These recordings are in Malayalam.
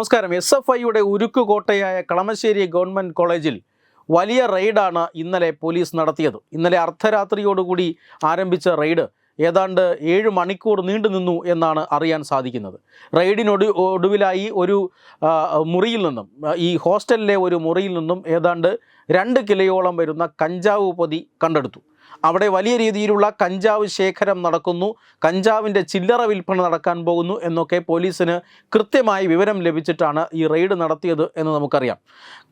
നമസ്കാരം. എസ് എഫ് ഐയുടെ ഉരുക്കുകോട്ടയായ കളമശ്ശേരി ഗവൺമെന്റ് കോളേജിൽ വലിയ റെയ്ഡാണ് ഇന്നലെ പോലീസ് നടത്തിയത്. ഇന്നലെ അർദ്ധരാത്രിയോടുകൂടി ആരംഭിച്ച റെയ്ഡ് ഏതാണ്ട് ഏഴ് മണിക്കൂർ നീണ്ടു നിന്നു എന്നാണ് അറിയാൻ സാധിക്കുന്നത്. റെയ്ഡിനൊടു ഒടുവിലായി ഒരു മുറിയിൽ നിന്നും ഈ ഹോസ്റ്റലിലെ ഒരു മുറിയിൽ നിന്നും ഏതാണ്ട് രണ്ട് കിലോയോളം വരുന്ന കഞ്ചാവ് പൊതി കണ്ടെടുത്തു. അവിടെ വലിയ രീതിയിലുള്ള കഞ്ചാവ് ശേഖരം നടക്കുന്നു. കഞ്ചാവിന്റെ ചില്ലറ വിൽപ്പന നടക്കാൻ പോകുന്നു എന്നൊക്കെ പോലീസിന് കൃത്യമായി വിവരം ലഭിച്ചിട്ടാണ് ഈ റെയ്ഡ് നടത്തിയത് എന്ന് നമുക്കറിയാം.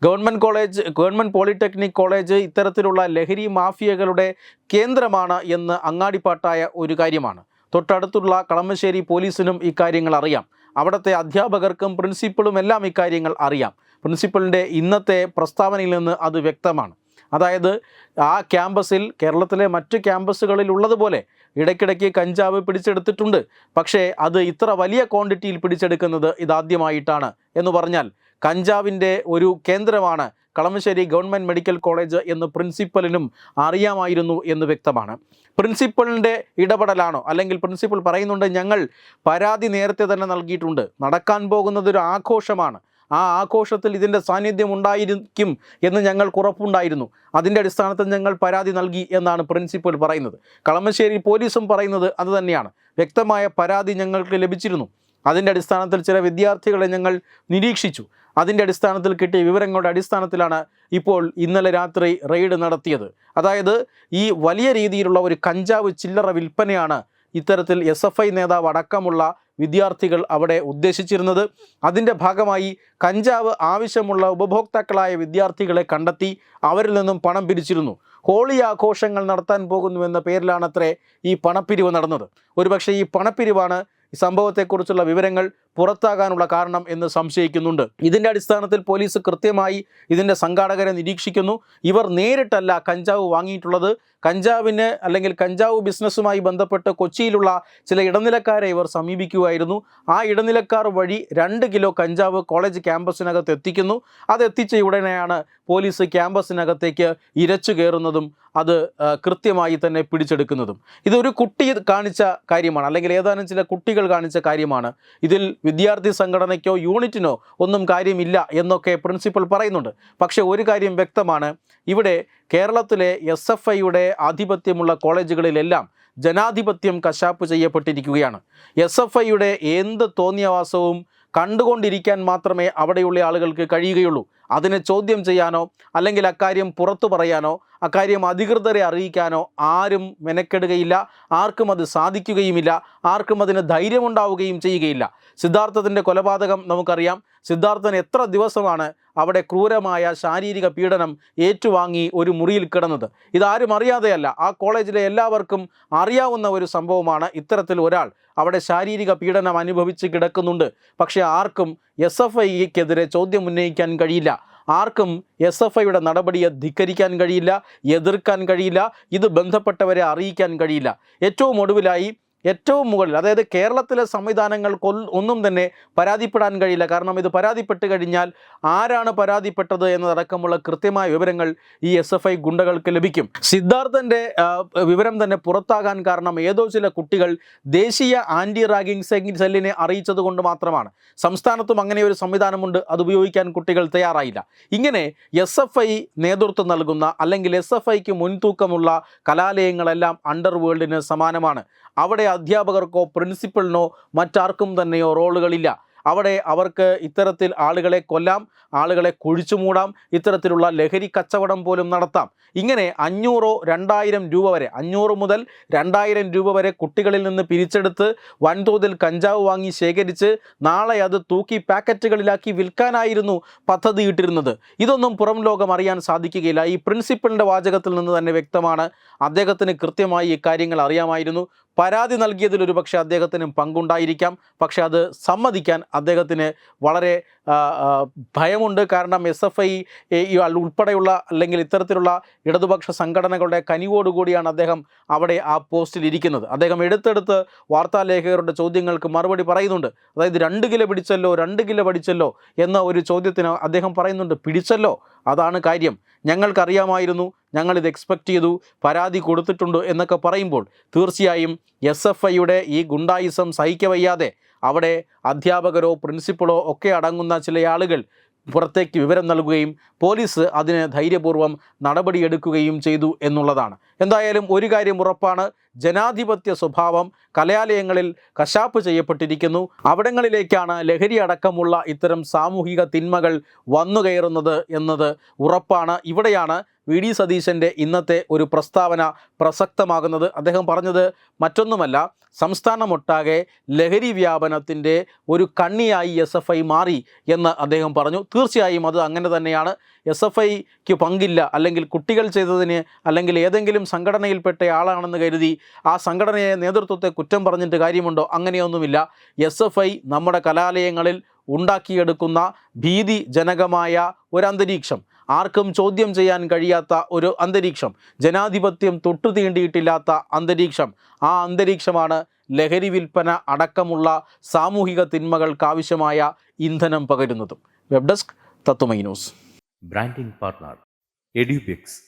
Government college government polytechnic college ഇത്തരത്തിലുള്ള ലഹരി മാഫിയകളുടെ കേന്ദ്രമാണ് എന്ന് അങ്ങാടിപ്പാട്ടായ ഒരു കാര്യമാണ്. തൊട്ടടുത്തുള്ള കളമശ്ശേരി പോലീസിനും ഇക്കാര്യങ്ങൾ അറിയാം. അവിടുത്തെ അധ്യാപകർക്കും പ്രിൻസിപ്പളും എല്ലാം ഇക്കാര്യങ്ങൾ അറിയാം. പ്രിൻസിപ്പളിന്റെ ഇന്നത്തെ പ്രസ്താവനയിൽ നിന്ന് അത് വ്യക്തമാണ്. അതായത് ആ ക്യാമ്പസിൽ കേരളത്തിലെ മറ്റ് ക്യാമ്പസുകളിൽ ഉള്ളതുപോലെ ഇടയ്ക്കിടയ്ക്ക് കഞ്ചാവ് പിടിച്ചെടുത്തിട്ടുണ്ട്. പക്ഷേ അത് ഇത്ര വലിയ ക്വാണ്ടിറ്റിയിൽ പിടിച്ചെടുക്കുന്നത് ഇതാദ്യമായിട്ടാണ് എന്ന് പറഞ്ഞാൽ കഞ്ചാവിന്റെ ഒരു കേന്ദ്രമാണ് കളമശ്ശേരി ഗവൺമെന്റ് മെഡിക്കൽ കോളേജ് എന്ന് പ്രിൻസിപ്പലിനും അറിയാമായിരുന്നു എന്ന് വ്യക്തമാണ്. പ്രിൻസിപ്പലിന്റെ ഇടപെടലാണോ? അല്ലെങ്കിൽ പ്രിൻസിപ്പൽ പറയുന്നുണ്ട് ഞങ്ങൾ പരാതി നേരത്തെ തന്നെ നൽകിയിട്ടുണ്ട്. നടക്കാൻ പോകുന്നത് ഒരു ആഘോഷമാണ്. ആ ആഘോഷത്തിൽ ഇതിന്റെ സാന്നിധ്യം ഉണ്ടായിരിക്കും എന്ന് ഞങ്ങൾ ഉറപ്പുണ്ടായിരുന്നു. അതിന്റെ അടിസ്ഥാനത്തിൽ ഞങ്ങൾ പരാതി നൽകി എന്നാണ് പ്രിൻസിപ്പൽ പറയുന്നത്. കളമശ്ശേരി പോലീസും പറയുന്നത് അതുതന്നെയാണ് വ്യക്തമായ പരാതി ഞങ്ങൾക്ക് ലഭിച്ചിരുന്നു. അതിന്റെ അടിസ്ഥാനത്തിൽ ചില വിദ്യാർത്ഥികളെ ഞങ്ങൾ നിരീക്ഷിച്ചു. അതിന്റെ അടിസ്ഥാനത്തിൽ കിട്ടിയ വിവരങ്ങളുടെ അടിസ്ഥാനത്തിലാണ് ഇപ്പോൾ ഇന്നലെ രാത്രി റെയ്ഡ് നടത്തിയത്. അതായത് ഈ വലിയ രീതിയിലുള്ള ഒരു കഞ്ചാവ് ചില്ലറ വിൽപ്പനയാണ് ഇത്തരത്തിൽ എസ് എഫ് ഐ നേതാവ് അടക്കമുള്ള വിദ്യാർത്ഥികൾ അവിടെ ഉദ്ദേശിച്ചിരുന്നത്. അതിന്റെ ഭാഗമായി കഞ്ചാവ് ആവശ്യമുള്ള ഉപഭോക്താക്കളായ വിദ്യാർത്ഥികളെ കണ്ടെത്തി അവരിൽ നിന്നും പണം പിരിച്ചിരുന്നു. ഹോളി ആഘോഷങ്ങൾ നടത്താൻ പോകുന്നുവെന്ന പേരിലാണത്രേ ഈ പണപ്പിരിവ് നടന്നത്. ഒരുപക്ഷെ ഈ പണപ്പിരിവാണ് സംഭവത്തെക്കുറിച്ചുള്ള വിവരങ്ങൾ പുറത്താകാനുള്ള കാരണം എന്ന് സംശയിക്കുന്നുണ്ട്. ഇതിന്റെ അടിസ്ഥാനത്തിൽ പോലീസ് കൃത്യമായി ഇതിന്റെ സംഘാടകരെ നിരീക്ഷിക്കുന്നു. ഇവർ നേരിട്ടല്ല കഞ്ചാവ് വാങ്ങിയിട്ടുള്ളത്. കഞ്ചാവിന് അല്ലെങ്കിൽ കഞ്ചാവ് ബിസിനസ്സുമായി ബന്ധപ്പെട്ട് കൊച്ചിയിലുള്ള ചില ഇടനിലക്കാരെ ഇവർ സമീപിക്കുകയായിരുന്നു. ആ ഇടനിലക്കാർ വഴി രണ്ട് കിലോ കഞ്ചാവ് കോളേജ് ക്യാമ്പസിനകത്ത് എത്തിക്കുന്നു. അത് എത്തിച്ച ഉടനെയാണ് പോലീസ് ക്യാമ്പസിനകത്തേക്ക് ഇരച്ചു കയറുന്നതും അത് കൃത്യമായി തന്നെ പിടിച്ചെടുക്കുന്നതും. ഇതൊരു കുട്ടി കാണിച്ച കാര്യമാണ്. അല്ലെങ്കിൽ ഏതാനും ചില കുട്ടികൾ കാണിച്ച കാര്യമാണ്. ഇതിൽ വിദ്യാർത്ഥി സംഘടനയ്ക്കോ യൂണിറ്റിനോ ഒന്നും കാര്യമില്ല എന്നൊക്കെ പ്രിൻസിപ്പൽ പറയുന്നുണ്ട്. പക്ഷേ ഒരു കാര്യം വ്യക്തമാണ്. ഇവിടെ കേരളത്തിലെ എസ് എഫ് ഐയുടെ ആധിപത്യമുള്ള കോളേജുകളിലെല്ലാം ജനാധിപത്യം കശാപ്പ് ചെയ്യപ്പെട്ടിരിക്കുകയാണ്. എസ് എഫ് ഐയുടെ എന്ത് തോന്നിയവാസവും കണ്ടുകൊണ്ടിരിക്കാൻ മാത്രമേ അവിടെയുള്ള ആളുകൾക്ക് കഴിയുകയുള്ളൂ. അതിനെ ചോദ്യം ചെയ്യാനോ അല്ലെങ്കിൽ അക്കാര്യം പുറത്തു പറയാനോ അക്കാര്യം അധികൃതരെ അറിയിക്കാനോ ആരും മെനക്കെടുകയില്ല. ആർക്കും അത് സാധിക്കുകയുമില്ല. ആർക്കും അതിന് ധൈര്യമുണ്ടാവുകയും ചെയ്യുകയില്ല. സിദ്ധാർത്ഥത്തിന്റെ കൊലപാതകം നമുക്കറിയാം. സിദ്ധാർത്ഥൻ എത്ര ദിവസമാണ് അവിടെ ക്രൂരമായ ശാരീരിക പീഡനം ഏറ്റുവാങ്ങി ഒരു മുറിയിൽ കിടന്നത്? ഇതാരും അറിയാതെയല്ല. ആ കോളേജിലെ എല്ലാവർക്കും അറിയാവുന്ന ഒരു സംഭവമാണ് ഇത്തരത്തിൽ ഒരാൾ അവിടെ ശാരീരിക പീഡനം അനുഭവിച്ച് കിടക്കുന്നുണ്ട്. പക്ഷേ ആർക്കും എസ് എഫ് ഐക്കെതിരെ ചോദ്യം ഉന്നയിക്കാൻ കഴിയില്ല. ആർക്കും എസ് എഫ് ഐയുടെ നടപടിയെ ധിക്കരിക്കാൻ കഴിയില്ല എതിർക്കാൻ കഴിയില്ല ഇത് ബന്ധപ്പെട്ടവരെ അറിയിക്കാൻ കഴിയില്ല. ഏറ്റവും ഒടുവിലായി ഏറ്റവും മുകളിൽ അതായത് കേരളത്തിലെ സംവിധാനങ്ങൾ ഒന്നും തന്നെ പരാതിപ്പെടാൻ കഴിയില്ല. കാരണം ഇത് പരാതിപ്പെട്ട് കഴിഞ്ഞാൽ ആരാണ് പരാതിപ്പെട്ടത് എന്നതടക്കമുള്ള കൃത്യമായ വിവരങ്ങൾ ഈ എസ് എഫ് ഐ ഗുണ്ടകൾക്ക് ലഭിക്കും. സിദ്ധാർത്ഥന്റെ വിവരം തന്നെ പുറത്താകാൻ കാരണം ഏതോ ചില കുട്ടികൾ ദേശീയ ആന്റി റാഗിംഗ് സെല്ലിനെ അറിയിച്ചത് കൊണ്ട് മാത്രമാണ്. സംസ്ഥാനത്തും അങ്ങനെ ഒരു സംവിധാനമുണ്ട് അത് ഉപയോഗിക്കാൻ കുട്ടികൾ തയ്യാറായില്ല. ഇങ്ങനെ എസ് എഫ് ഐ നേതൃത്വം നൽകുന്ന അല്ലെങ്കിൽ എസ് എഫ് ഐക്ക് മുൻതൂക്കമുള്ള കലാലയങ്ങളെല്ലാം അണ്ടർ വേൾഡിന് സമാനമാണ്. അവിടെ അധ്യാപകർക്കോ പ്രിൻസിപ്പളിനോ മറ്റാർക്കും തന്നെയോ റോളുകളില്ല. അവിടെ അവർക്ക് ഇത്തരത്തിൽ ആളുകളെ കൊല്ലാം ആളുകളെ കുഴിച്ചു മൂടാം ഇത്തരത്തിലുള്ള ലഹരി കച്ചവടം പോലും നടത്താം. ഇങ്ങനെ അഞ്ഞൂറോ രണ്ടായിരം രൂപ വരെ അഞ്ഞൂറ് മുതൽ രണ്ടായിരം രൂപ വരെ കുട്ടികളിൽ നിന്ന് പിരിച്ചെടുത്ത് വൻതോതിൽ കഞ്ചാവ് വാങ്ങി ശേഖരിച്ച് നാളെ അത് തൂക്കി പാക്കറ്റുകളിലാക്കി വിൽക്കാനായിരുന്നു പദ്ധതി ഇട്ടിരുന്നത്. ഇതൊന്നും പുറം ലോകം അറിയാൻ സാധിക്കുകയില്ല. ഈ പ്രിൻസിപ്പളിന്റെ വാചകത്തിൽ നിന്ന് തന്നെ വ്യക്തമാണ്. അദ്ദേഹത്തിന് കൃത്യമായി ഇക്കാര്യങ്ങൾ അറിയാമായിരുന്നു. പരാതി നൽകിയതിൽ ഒരു പക്ഷേ അദ്ദേഹത്തിനും പങ്കുണ്ടായിരിക്കാം. പക്ഷേ അത് സമ്മതിക്കാൻ അദ്ദേഹത്തിന് വളരെ ഭയമുണ്ട്. കാരണം എസ് എഫ് ഐ ഉൾപ്പെടെയുള്ള അല്ലെങ്കിൽ ഇത്തരത്തിലുള്ള ഇടതുപക്ഷ സംഘടനകളുടെ കനിവോടുകൂടിയാണ് അദ്ദേഹം അവിടെ ആ പോസ്റ്റിൽ ഇരിക്കുന്നത്. അദ്ദേഹം എടുത്തെടുത്ത് വാർത്താലേഖകരുടെ ചോദ്യങ്ങൾക്ക് മറുപടി പറയുന്നുണ്ട്. അതായത് രണ്ട് കിലോ പിടിച്ചല്ലോ രണ്ട് കിലോ പഠിച്ചല്ലോ എന്ന ഒരു ചോദ്യത്തിന് അദ്ദേഹം പറയുന്നുണ്ട്. പിടിച്ചല്ലോ? അതാണ് കാര്യം. ഞങ്ങൾക്കറിയാമായിരുന്നു ഞങ്ങളിത് എക്സ്പെക്റ്റ് ചെയ്തു പരാതി കൊടുത്തിട്ടുണ്ട് എന്നൊക്കെ പറയുമ്പോൾ തീർച്ചയായും എസ് എഫ് ഐയുടെ ഈ ഗുണ്ടായിസം സഹിക്കവയ്യാതെ അവിടെ അധ്യാപകരോ പ്രിൻസിപ്പളോ ഒക്കെ അടങ്ങുന്ന ചില ആളുകൾ പുറത്തേക്ക് വിവരം നൽകുകയും പോലീസ് അതിന് ധൈര്യപൂർവം നടപടിയെടുക്കുകയും ചെയ്തു എന്നുള്ളതാണ്. എന്തായാലും ഒരു കാര്യം ഉറപ്പാണ്. ജനാധിപത്യ സ്വഭാവം കലാലയങ്ങളിൽ കശാപ്പ് ചെയ്യപ്പെട്ടിരിക്കുന്നു. അവിടങ്ങളിലേക്കാണ് ലഹരി അടക്കമുള്ള ഇത്തരം സാമൂഹിക തിന്മകൾ വന്നു കയറുന്നത് എന്നത് ഉറപ്പാണ്. ഇവിടെയാണ് വി ഡി സതീശന്റെ ഇന്നത്തെ ഒരു പ്രസ്താവന പ്രസക്തമാകുന്നത്. അദ്ദേഹം പറഞ്ഞത് മറ്റൊന്നുമല്ല സംസ്ഥാനമൊട്ടാകെ ലഹരി വ്യാപനത്തിന്റെ ഒരു കണ്ണിയായി എസ് എഫ് ഐ മാറി എന്ന് അദ്ദേഹം പറഞ്ഞു. തീർച്ചയായും അത് അങ്ങനെ തന്നെയാണ്. എസ് എഫ് ഐക്ക് പങ്കില്ല. അല്ലെങ്കിൽ കുട്ടികൾ ചെയ്തതിന് അല്ലെങ്കിൽ ഏതെങ്കിലും സംഘടനയിൽപ്പെട്ട ആളാണെന്ന് കരുതി ആ സംഘടനയെ നേതൃത്വത്തെ കുറ്റം പറഞ്ഞിട്ട് കാര്യമുണ്ടോ? അങ്ങനെയൊന്നുമില്ല. എസ് എഫ് ഐ നമ്മുടെ കലാലയങ്ങളിൽ ഉണ്ടാക്കിയെടുക്കുന്ന ഭീതിജനകമായ ഒരു അന്തരീക്ഷം ആർക്കും ചോദ്യം ചെയ്യാൻ കഴിയാത്ത ഒരു അന്തരീക്ഷം. ജനാധിപത്യം തൊട്ടു തീണ്ടിയിട്ടില്ലാത്ത അന്തരീക്ഷം. ആ അന്തരീക്ഷമാണ് ലഹരി വിൽപ്പന അടക്കമുള്ള സാമൂഹിക തിന്മകൾക്കാവശ്യമായ ഇന്ധനം പകരുന്നതും. Web desk news branding partner Edubix